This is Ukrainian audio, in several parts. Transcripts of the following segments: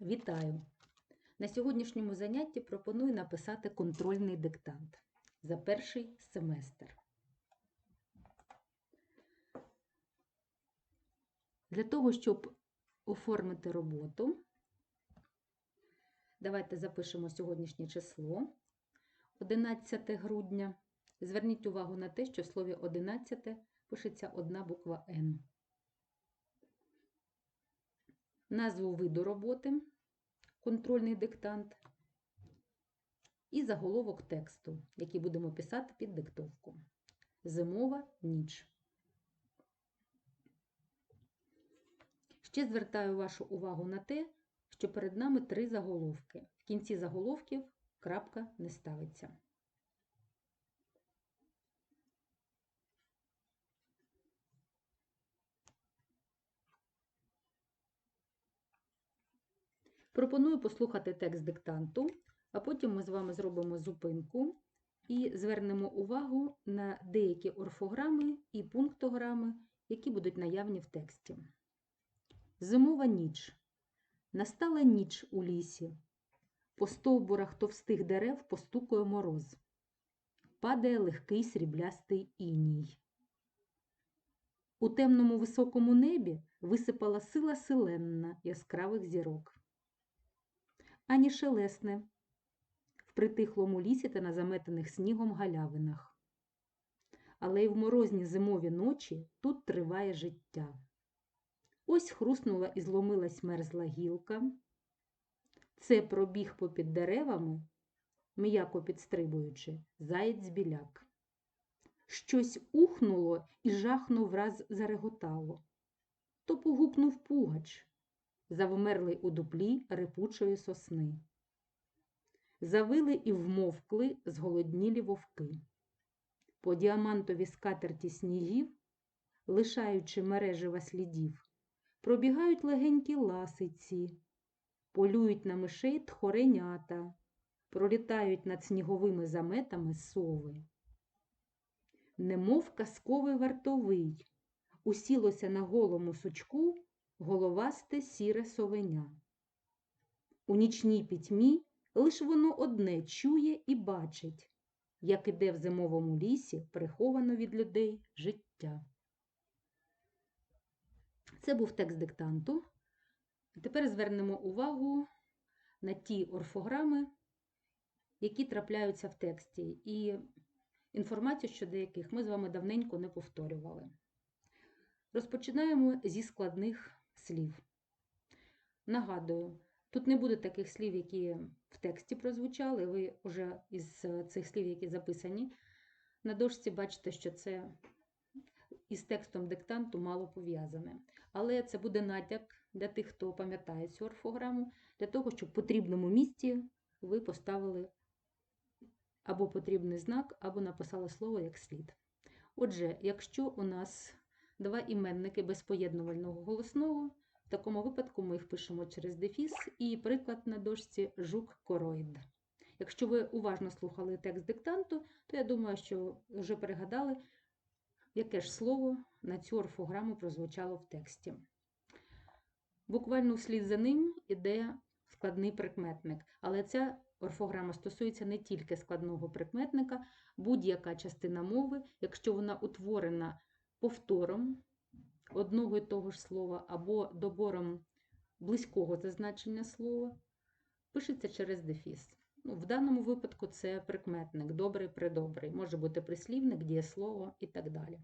Вітаю! На сьогоднішньому занятті пропоную написати контрольний диктант за перший семестр. Для того, щоб оформити роботу, давайте запишемо сьогоднішнє число 11 грудня. Зверніть увагу на те, що в слові 11 пишеться одна буква Н. Назву виду роботи, контрольний диктант і заголовок тексту, який будемо писати під диктовку. Зимова ніч. Ще звертаю вашу увагу на те, що перед нами три заголовки. В кінці заголовків крапка не ставиться. Пропоную послухати текст диктанту, а потім ми з вами зробимо зупинку і звернемо увагу на деякі орфограми і пунктограми, які будуть наявні в тексті. Зимова ніч. Настала ніч у лісі. По стовбурах товстих дерев постукує мороз. Падає легкий сріблястий іній. У темному високому небі висипала сила селенна яскравих зірок ані шелесне в притихлому лісі та на заметених снігом галявинах. Але й в морозні зимові ночі тут триває життя. Ось хруснула і зломилась мерзла гілка. Це пробіг попід деревами, м'яко підстрибуючи, заєць біляк. Щось ухнуло і жахно враз зареготало. То погукнув пугач, завмерли у дуплі репучої сосни. Завили і вмовкли зголоднілі вовки. По діамантові скатерті снігів, лишаючи мережева слідів, пробігають легенькі ласиці, полюють на мишей тхоренята, пролітають над сніговими заметами сови. Немов казковий вартовий, усілося на голому сучку головасте сіре совеня. У нічній пітьмі лиш воно одне чує і бачить, як іде в зимовому лісі приховано від людей життя. Це був текст диктанту. Тепер звернемо увагу на ті орфограми, які трапляються в тексті, і інформацію щодо яких ми з вами давненько не повторювали. Розпочинаємо зі складних слів. Нагадую, тут не буде таких слів, які в тексті прозвучали. Ви вже із цих слів, які записані на дошці, бачите, що це із текстом диктанту мало пов'язане. Але це буде натяк для тих, хто пам'ятає цю орфограму, для того, щоб в потрібному місці ви поставили або потрібний знак, або написали слово як слід. Отже, якщо у нас два іменники без поєднувального голосного. В такому випадку ми їх пишемо через дефіс і приклад на дошці жук-короїд. Якщо ви уважно слухали текст диктанту, то я думаю, що вже перегадали, яке ж слово на цю орфограму прозвучало в тексті. Буквально вслід за ним іде складний прикметник, але ця орфограма стосується не тільки складного прикметника, будь-яка частина мови, якщо вона утворена повтором одного і того ж слова або добором близького зазначення слова, пишеться через дефіс. Ну, В даному випадку це прикметник, добрий, придобрий, може бути прислівник, дієслово і так далі.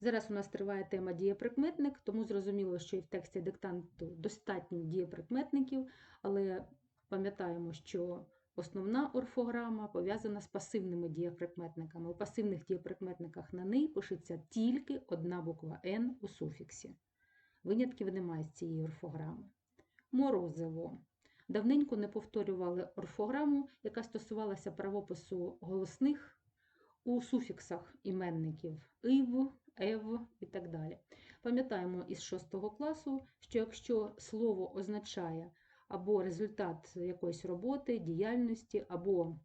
Зараз у нас триває тема дієприкметник, тому зрозуміло, що і в тексті диктанту достатньо дієприкметників, але пам'ятаємо, що Основна орфограма пов'язана з пасивними дієприкметниками. У пасивних дієприкметниках на неї пишеться тільки одна буква Н у суфіксі. Винятків немає з цієї орфограми. Морозиво. Давненько не повторювали орфограму, яка стосувалася правопису голосних у суфіксах іменників ив, ев і так далі. Пам'ятаємо із 6 класу, що якщо слово означає або результат якоїсь роботи, діяльності, або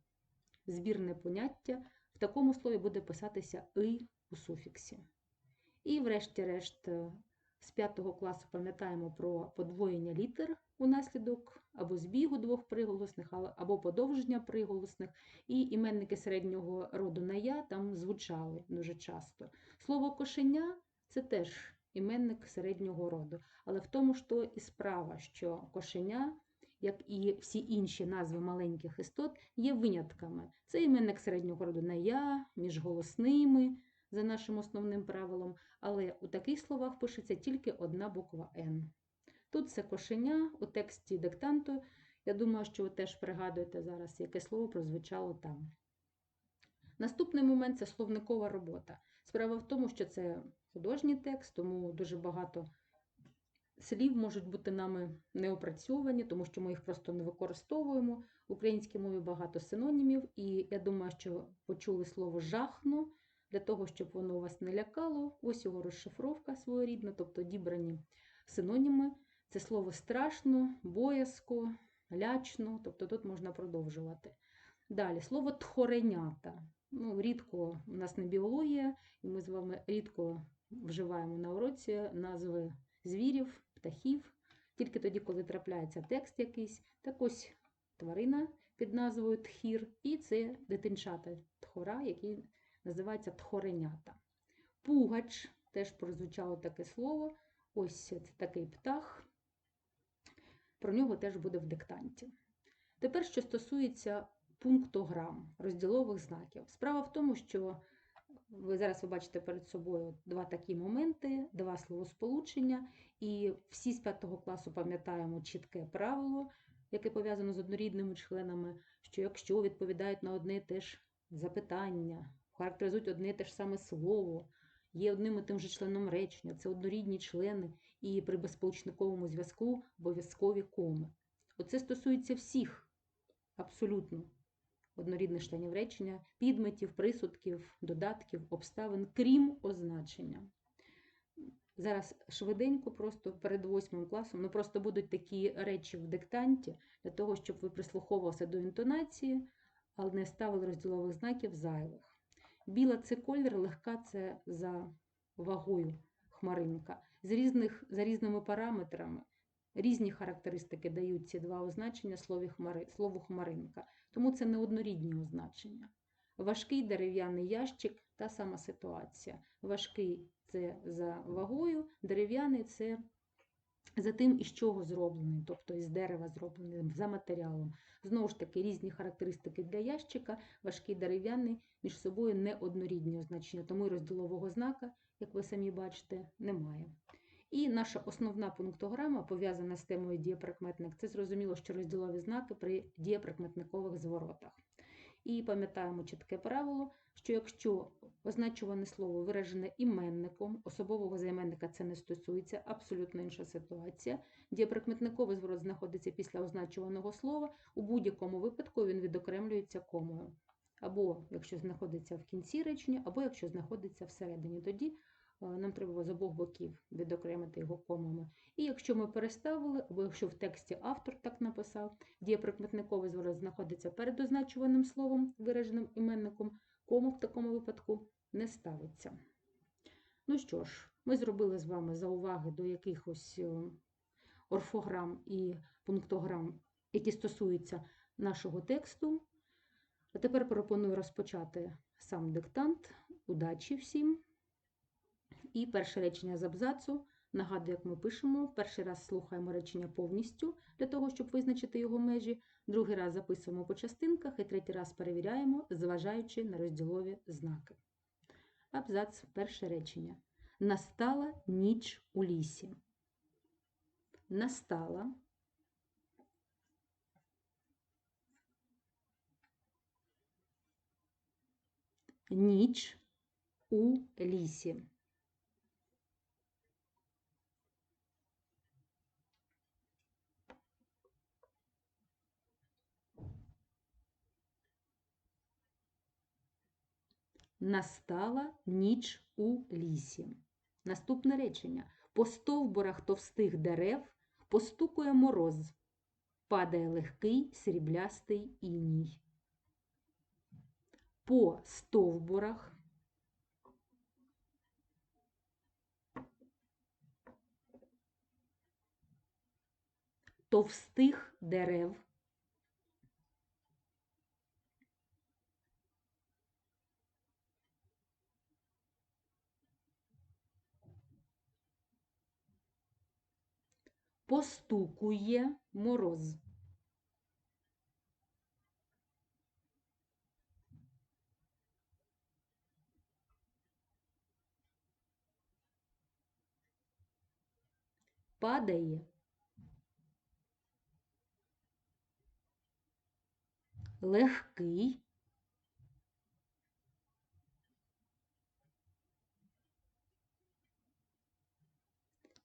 збірне поняття, в такому слові буде писатися «и» у суфіксі. І, врешті-решт, з 5 класу пам'ятаємо про подвоєння літер унаслідок або збігу двох приголосних, або подовження приголосних. І іменники середнього роду на я там звучали дуже часто. Слово кошеня це теж іменник середнього роду. Але в тому ж то і справа, що кошеня, як і всі інші назви маленьких істот, є винятками. Це іменник середнього роду на я, між голосними, за нашим основним правилом, але у таких словах пишеться тільки одна буква Н. Тут це кошеня у тексті диктанту. Я думаю, що ви теж пригадуєте зараз, яке слово прозвучало там. Наступний момент це словникова робота. Справа в тому, що це художній текст, тому дуже багато слів можуть бути нами не опрацьовані, тому що ми їх просто не використовуємо. В українській мові багато синонімів, і я думаю, що почули слово жахно для того, щоб воно вас не лякало. Ось його розшифровка своєрідна, тобто дібрані синоніми. Це слово страшно, боязко, лячно, тобто тут можна продовжувати. Далі слово тхоренята. Ну, рідко у нас не біологія, і ми з вами рідко вживаємо на уроці назви звірів, птахів, тільки тоді, коли трапляється текст якийсь. Так ось тварина під назвою тхір, і це дитинчата тхора, які називаються тхоренята. Пугач теж прозвучало таке слово. Ось це такий птах. Про нього теж буде в диктанті. Тепер, що стосується пунктограм, розділових знаків. Справа в тому, що ви зараз ви бачите перед собою два такі моменти, два словосполучення, і всі з 5 класу пам'ятаємо чітке правило, яке пов'язано з однорідними членами, що якщо відповідають на одне і те ж запитання, характеризують одне і те ж саме слово, є одним і тим же членом речення, це однорідні члени, і при безсполучниковому зв'язку обов'язкові коми. Оце стосується всіх абсолютно однорідних членів речення, підметів, присудків, додатків, обставин, крім означення. Зараз швиденько, просто перед восьмим класом, ну просто будуть такі речі в диктанті для того, щоб ви прислуховувалися до інтонації, але не ставили розділових знаків зайвих. Біла це колір, легка це за вагою хмаринка. З різних, за різними параметрами різні характеристики дають ці два означення слові хмари, слову хмаринка, тому це не однорідні означення. Важкий дерев'яний ящик та сама ситуація. Важкий це за вагою, дерев'яний це за тим, із чого зроблений, тобто із дерева зроблений, за матеріалом. Знову ж таки, різні характеристики для ящика, важкий дерев'яний між собою не однорідні означення, тому і розділового знака, як ви самі бачите, немає. І наша основна пунктограма пов'язана з темою дієприкметник. Це зрозуміло, що розділові знаки при дієприкметникових зворотах. І пам'ятаємо чітке правило, що якщо означуване слово виражене іменником, особового займенника це не стосується, абсолютно інша ситуація. Дієприкметниковий зворот знаходиться після означуваного слова, у будь-якому випадку він відокремлюється комою. Або якщо знаходиться в кінці речення, або якщо знаходиться всередині. Тоді нам треба з обох боків відокремити його комами. І якщо ми переставили, або якщо в тексті автор так написав, дієприкметниковий зворот знаходиться перед означуваним словом, вираженим іменником, кому в такому випадку не ставиться. Ну що ж, ми зробили з вами зауваги до якихось е, орфограм і пунктограм, які стосуються нашого тексту. А тепер пропоную розпочати сам диктант. Удачі всім! І перше речення з абзацу. Нагадую, як ми пишемо. Перший раз слухаємо речення повністю для того, щоб визначити його межі. Другий раз записуємо по частинках і третій раз перевіряємо, зважаючи на розділові знаки. Абзац, перше речення. Настала ніч у лісі. Настала. Ніч у лісі. Настала ніч у лісі. Наступне речення. По стовбурах товстих дерев постукує мороз, падає легкий сріблястий іній. По стовбурах товстих дерев Постукує мороз. Падає. Легкий.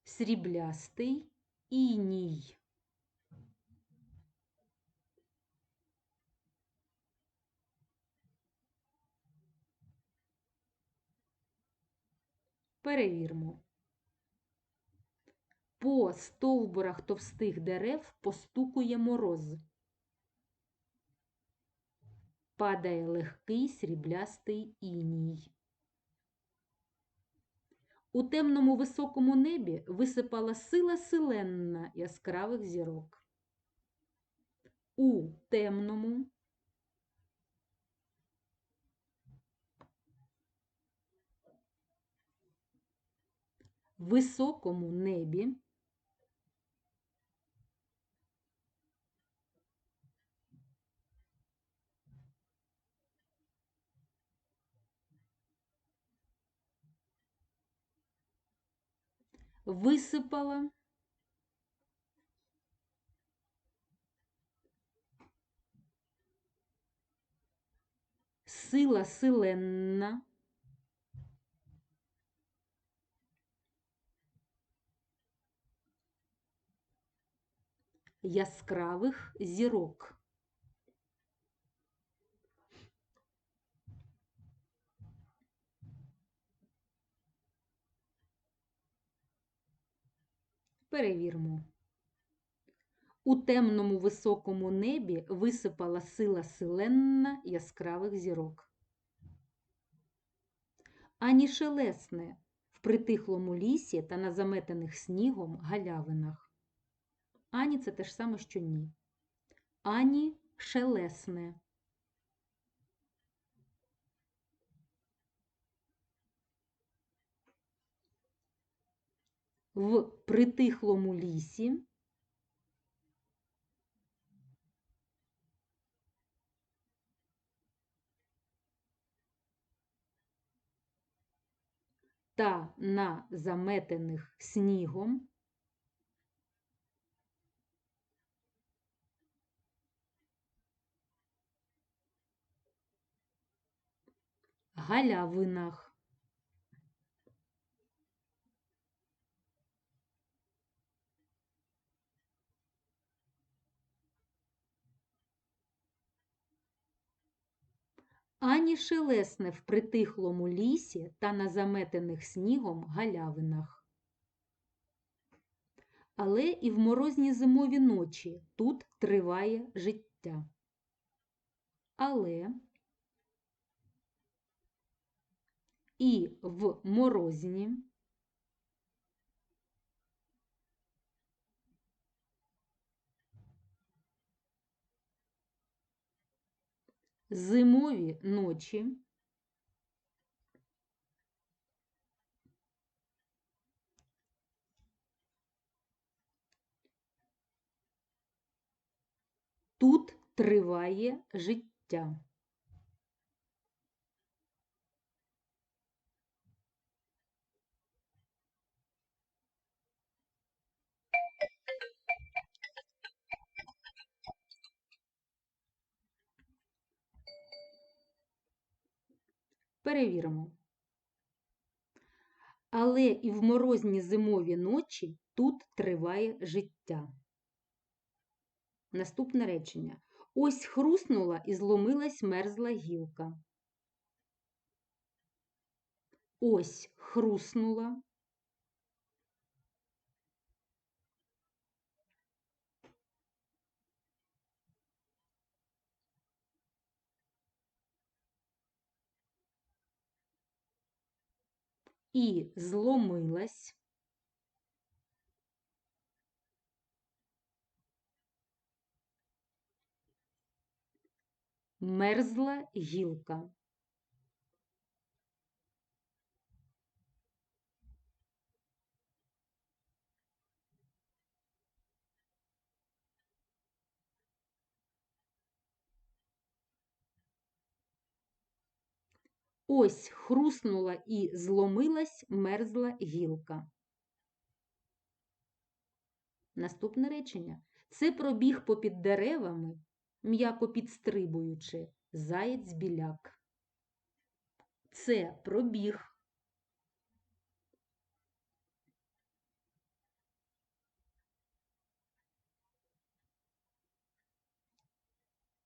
Сріблястий іній. Перевірмо. По стовбурах товстих дерев постукує мороз. Падає легкий сріблястий іній. У темному високому небі висипала сила силенна яскравих зірок. У темному високому небі висипала сила силенна яскравих зірок. Перевірмо. У темному високому небі висипала сила силенна яскравих зірок. Ані шелесне в притихлому лісі та на заметених снігом галявинах. Ані це те ж саме, що ні. Ані шелесне. В притихлому лісі та на заметених снігом галявинах. Ані шелесне в притихлому лісі та на заметених снігом галявинах. Але і в морозні зимові ночі тут триває життя. Але і в морозні зимові ночі тут триває життя. Перевіримо. Але і в морозні зимові ночі тут триває життя. Наступне речення. Ось хруснула і зломилась мерзла гілка. Ось хруснула. і зломилась. Мерзла гілка. Ось хруснула і зломилась мерзла гілка. Наступне речення. Це пробіг попід деревами, м'яко підстрибуючи, заєць біляк. Це пробіг.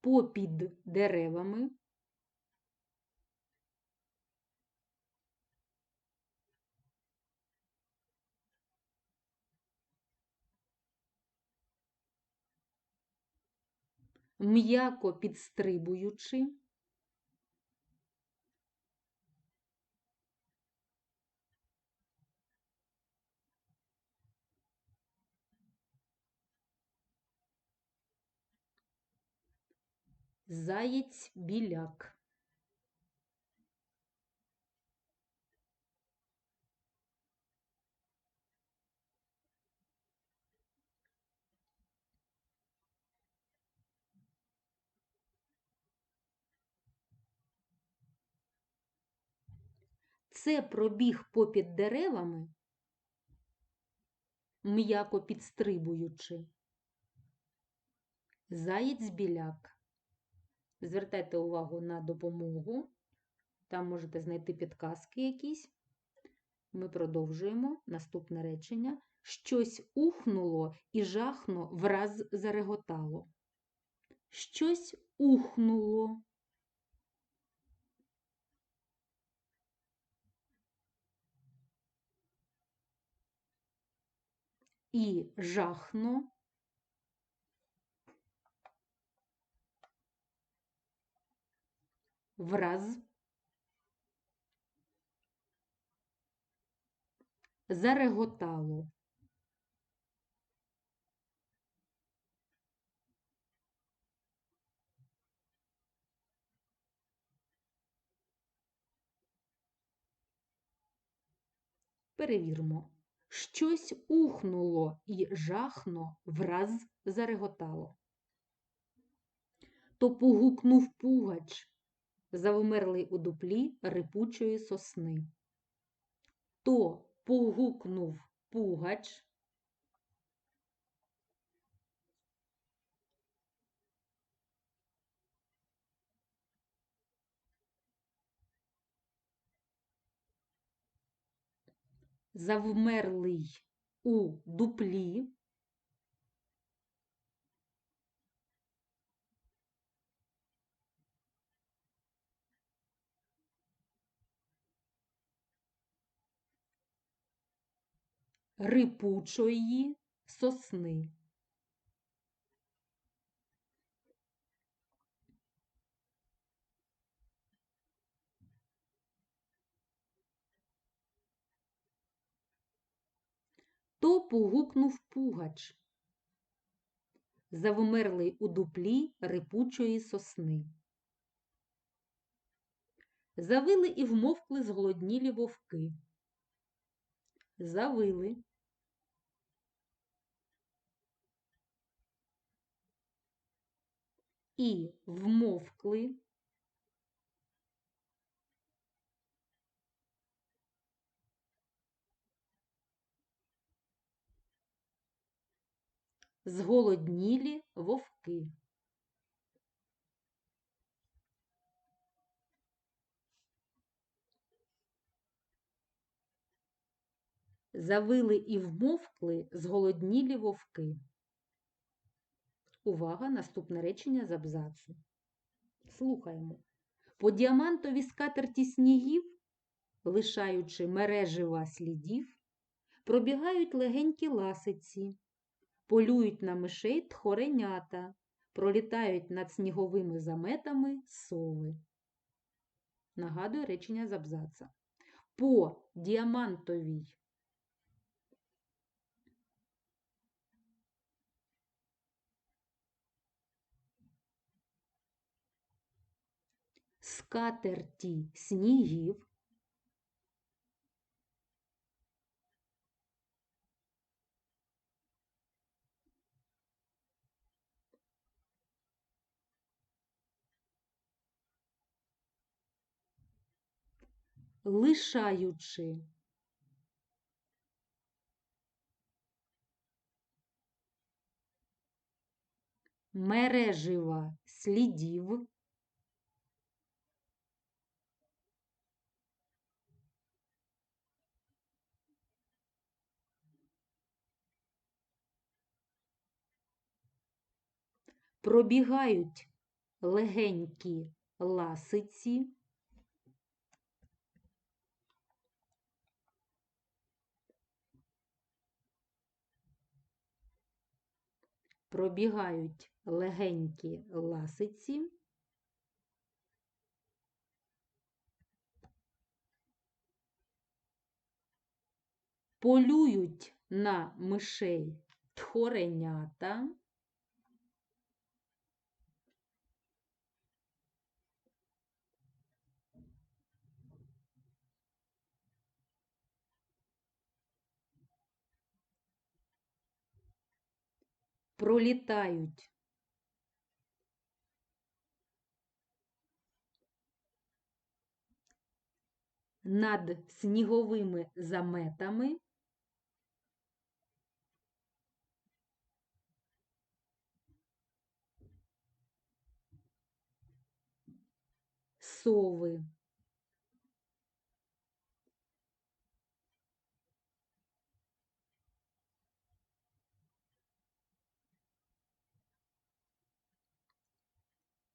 Попід деревами. М'яко підстрибуючи. Заєць біляк. Це пробіг попід деревами, м'яко підстрибуючи. Заєць біляк. Звертайте увагу на допомогу. Там можете знайти підказки якісь. Ми продовжуємо наступне речення. Щось ухнуло і жахно враз зареготало. Щось ухнуло. І жахно. Враз. Зареготало. Перевіримо. Щось ухнуло і жахно враз зареготало. То погукнув пугач, завмерлий у дуплі рипучої сосни. То погукнув пугач. Завмерлий у дуплі. Рипучої сосни. То погукнув пугач, завмерлий у дуплі рипучої сосни. Завили і вмовкли зголоднілі вовки. Завили. І вмовкли. Зголоднілі вовки. Завили і вмовкли зголоднілі вовки. Увага! Наступне речення з абзацу. Слухаємо. По діамантовій скатерті снігів, лишаючи мережива слідів, пробігають легенькі ласиці, полюють на мишей тхоренята, пролітають над сніговими заметами сови. Нагадую речення з абзаца. По діамантовій скатерті снігів. Лишаючи. Мережива слідів. Пробігають легенькі ласиці пробігають легенькі ласиці. Полюють на мишей тхоренята. Пролітають. Над сніговими заметами сови.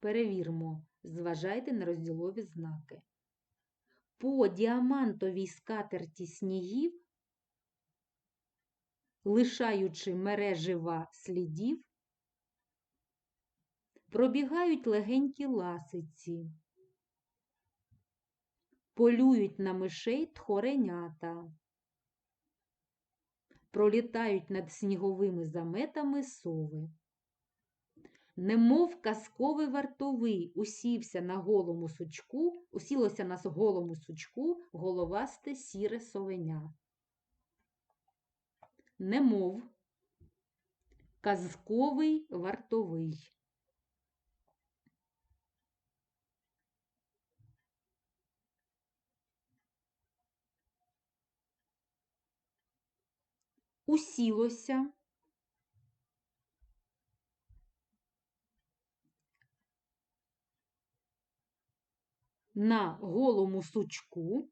Перевірмо, зважайте на розділові знаки. По діамантовій скатерті снігів, лишаючи мережива слідів, пробігають легенькі ласиці, полюють на мишей тхоренята, пролітають над сніговими заметами сови немов казковий вартовий, усівся на голому сучку, усілося на голому сучку головасте сіре совеня. Немов казковий вартовий. Усілося на голому сучку.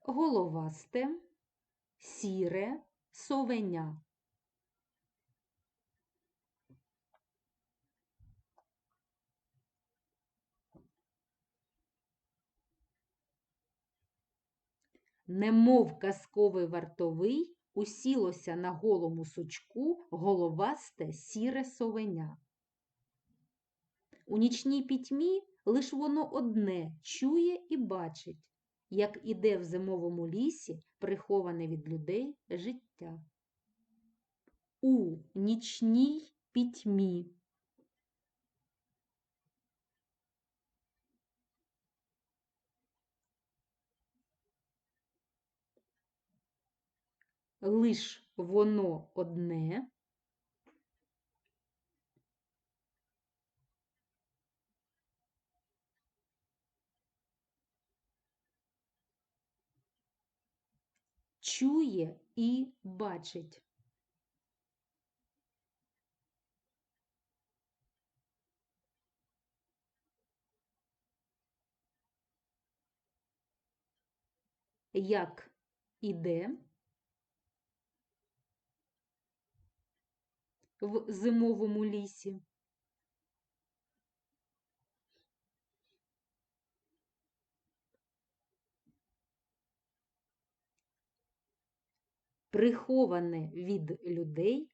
Головасте, сіре, совеня. Немов казковий вартовий усілося на голому сучку головасте сіре совеня. У нічній пітьмі лиш воно одне чує і бачить, як іде в зимовому лісі приховане від людей життя. У нічній пітьмі. Лиш воно одне. Чує і бачить. Як іде в зимовому лісі. Приховане від людей.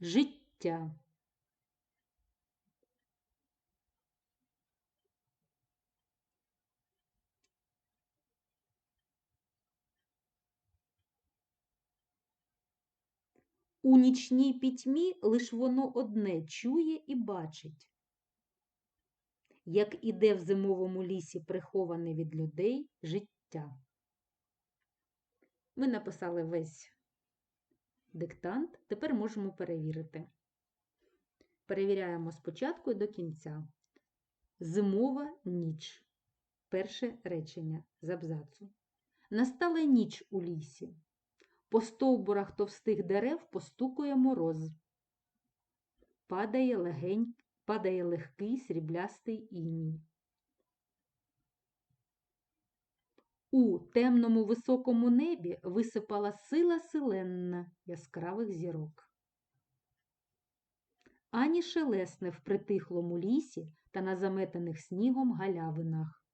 Життя. У нічній пітьмі лиш воно одне чує і бачить, як іде в зимовому лісі приховане від людей життя. Ми написали весь диктант, тепер можемо перевірити. Перевіряємо спочатку і до кінця. Зимова ніч. Перше речення з абзацу. Настала ніч у лісі. По стовбурах товстих дерев постукує мороз. Падає, легень, падає легкий сріблястий іній. У темному високому небі висипала сила силенна яскравих зірок. Ані шелесне в притихлому лісі та на заметених снігом галявинах.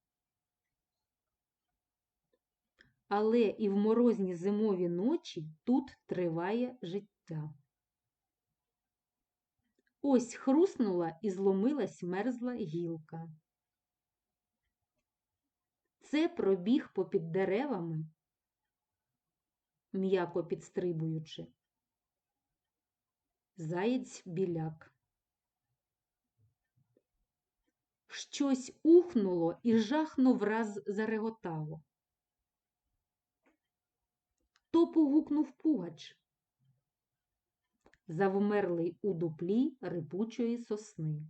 Але і в морозні зимові ночі тут триває життя. Ось хруснула і зломилась мерзла гілка. Це пробіг попід деревами, м'яко підстрибуючи. Заєць біляк. Щось ухнуло і жахно враз зареготало. То погукнув пугач, завмерлий у дуплі рипучої сосни.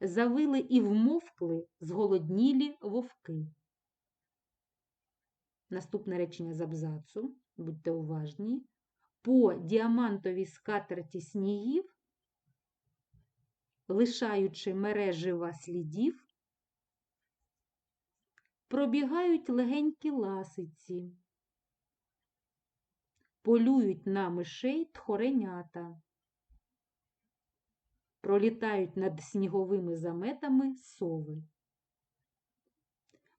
Завили і вмовкли зголоднілі вовки. Наступне речення з абзацу, будьте уважні, по діамантовій скатерті снігів, лишаючи мережива слідів, пробігають легенькі ласиці, полюють на мишей тхоренята, пролітають над сніговими заметами сови.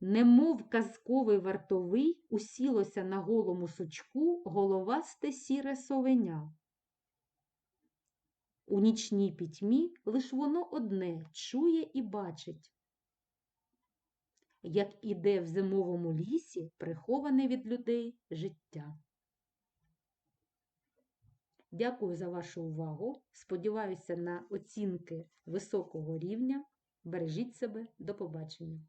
Немов казковий вартовий усілося на голому сучку головасте сіре совеня. У нічній пітьмі лиш воно одне чує і бачить, як іде в зимовому лісі приховане від людей життя. Дякую за вашу увагу. Сподіваюся на оцінки високого рівня. Бережіть себе, до побачення!